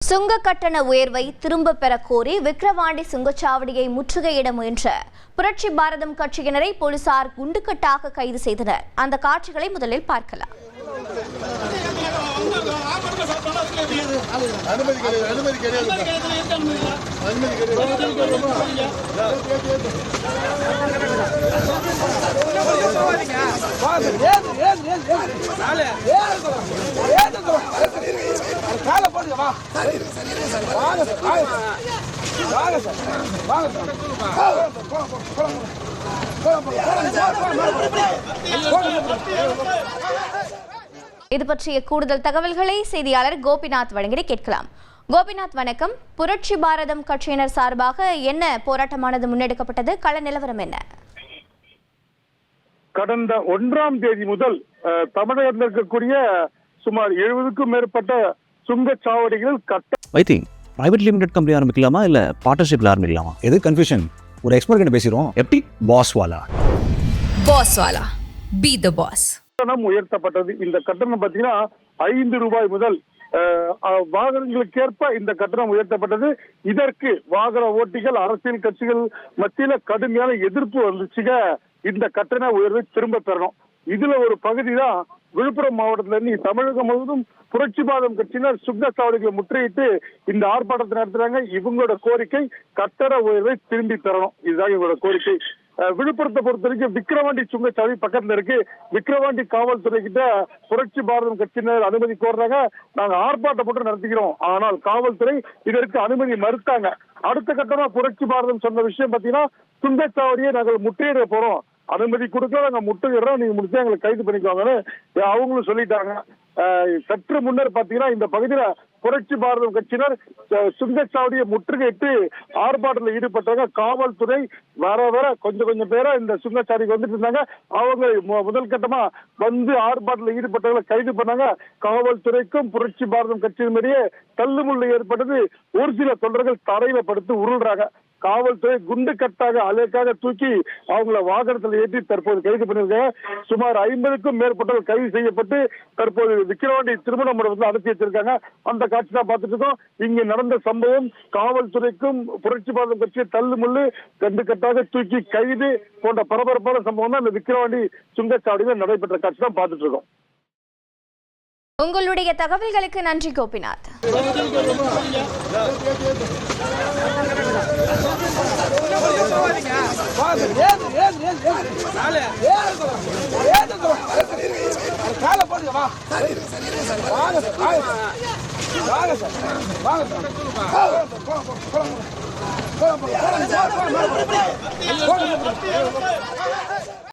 சுங்க கட்டண உயர்வை திரும்ப பெற கோரி விக்கிரவாண்டி சுங்கச்சாவடியை முற்றுகையிட முயன்ற புரட்சி பாரதம் கட்சியினரை போலீசார் குண்டுக்கட்டாக கைது செய்தனர். அந்த காட்சிகளை முதலில் பார்க்கலாம். அனுமதி காலை போடுங்க வா வாங்க சார் வாங்க சார் வாங்க சார் இது பற்றிய கூடுதல் தகவல்களை செய்தியாளர் கோபிநாத் வழங்கி கேட்கலாம். கோபிநாத் வணக்கம். புரட்சி பாரதம் கட்சியினர் சார்பாக என்ன போராட்டமானது முன்னெடுக்கப்பட்டது? கள நிலவரம் என்ன? கடந்த ஒன்றாம் தேதி முதல் தமிழகத்தில் இருக்கக்கூடிய சுமார் எழுபதுக்கும் மேற்பட்ட சுங்கச்சாவடிகள் கட்ட வைத்தி பிரைவேட் லிமிடெட் கம்பெனி ஆரம்பிக்கலாமா இல்ல பார்ட்னர்ஷிப்ல ஆரம்பிக்கலாமா? எது கன்ஃபியூஷன் ஒரு எக்ஸ்பர்ட் கிட்ட பேசிடுவோம். எப்படி? பாஸ் வாலா Boss Wala. Be the boss. கட்டணம் உயர்த்தப்பட்டது. இந்த கட்டணம் பார்த்தீங்கன்னா ஐந்து ரூபாய் முதல் வாகனங்களுக்கேற்ப இந்த கட்டணம் உயர்த்தப்பட்டது. இதற்கு வாகன ஓட்டிகள் அரசியல் கட்சிகள் மத்தியில கடுமையான எதிர்ப்பு வந்துச்சுங்க. இந்த கட்டண உயர்வை திரும்ப பெறணும். இதுல ஒரு பகுதி தான் விழுப்புரம் மாவட்டத்துல இருந்து தமிழகம் முழுவதும் புரட்சி பாதம் கட்சியினர் சுங்கச்சாவடிகளை முற்றுகிட்டு இந்த ஆர்ப்பாட்டத்தை நடத்துறாங்க. இவங்களோட கோரிக்கை கட்டட உயர்வை திரும்பி தரணும் இதுதான் இவங்களோட கோரிக்கை. விழுப்புரத்தை பொறுத்த வரைக்கும் விக்கிரவாண்டி சுங்கச்சாவடி பக்கத்துல இருக்கு. விக்கிரவாண்டி காவல்துறை கிட்ட புரட்சி பாரதம் கட்சியினர் அனுமதி கோர்றாங்க. நாங்க ஆர்ப்பாட்டம் போட்டு நடத்திக்கிறோம். ஆனால் காவல்துறை இதற்கு அனுமதி மறுத்தாங்க. அடுத்த கட்டமா புரட்சி பாரதம் சொன்ன விஷயம் பாத்தீங்கன்னா சுங்கச்சாவடியை நாங்கள் முற்றுகையிட போறோம். அனுமதி கொடுக்க நாங்க முற்றுகிறோம் நீங்க முடிச்சா எங்களை கைது பண்ணிக்கோங்கன்னு அவங்களும் சொல்லிட்டாங்க. சற்று முன்னர் பாத்தீங்கன்னா இந்த பகுதியில புரட்சி பாரதம் கட்சியினர் அஹ், சுங்கச்சாவடியை முற்றுகையிட்டு ஆர்ப்பாட்டத்தில் ஈடுபட்டாங்க காவல்துறை வர வர கொஞ்சம் கொஞ்சம் பேரா இந்த சுங்கச்சாவடிக்கு வந்துட்டு இருந்தாங்க. அவங்க மு- முதல் கட்டமா வந்து ஆர்ப்பாட்டத்தில் ஈடுபட்டவங்களை கைது பண்ணாங்க. காவல்துறைக்கும் புரட்சி பாரதம் கட்சியினுடைய தள்ளுமுள்ளு ஏற்பட்டது. ஒரு சில தொண்டர்கள் தரையில படுத்து உருள்றாங்க. காவல்துறை குண்டு கட்டாக அலைக்காக தூக்கி அவங்கள வாகனத்தில் ஏற்றி தற்போது கைது பண்ணிருக்காங்க சுமார் ஐம்பதுக்கும் மேற்பட்டவர் கைது செய்யப்பட்டு தற்போது விக்கிரவாண்டி திருமண மண்டபத்தில் அனுப்பி வச்சிருக்காங்க. அந்த காட்சி தான் பார்த்துட்டு இருக்கோம். இங்கு நடந்த சம்பவம் காவல்துறைக்கும் புரட்சி பாரதம் கட்சியை தள்ளு முள்ளு கண்டு கட்டாக தூக்கி கைது போன்ற பரபரப்பான சம்பவம் தான் இந்த விக்கிரவாண்டி சுங்கச்சாவடியில் நடைபெற்ற காட்சி தான் பார்த்துட்டு இருக்கோம். உங்களுடைய தகவல்களுக்கு நன்றி கோபிநாத் வாங்க